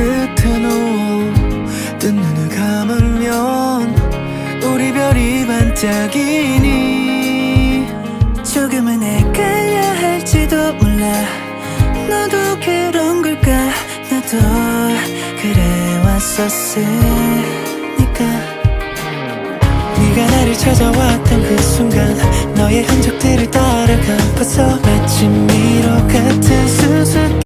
끝에 누워 눈을 감으면 우리 별이 반짝이니 조금은 헷갈려 할지도 몰라. 너도 그런 걸까? 나도 그래 왔었으니까. 네가 나를 찾아왔던 그 순간 너의 흔적들을 따라가 벗어마침 미로 같은 수수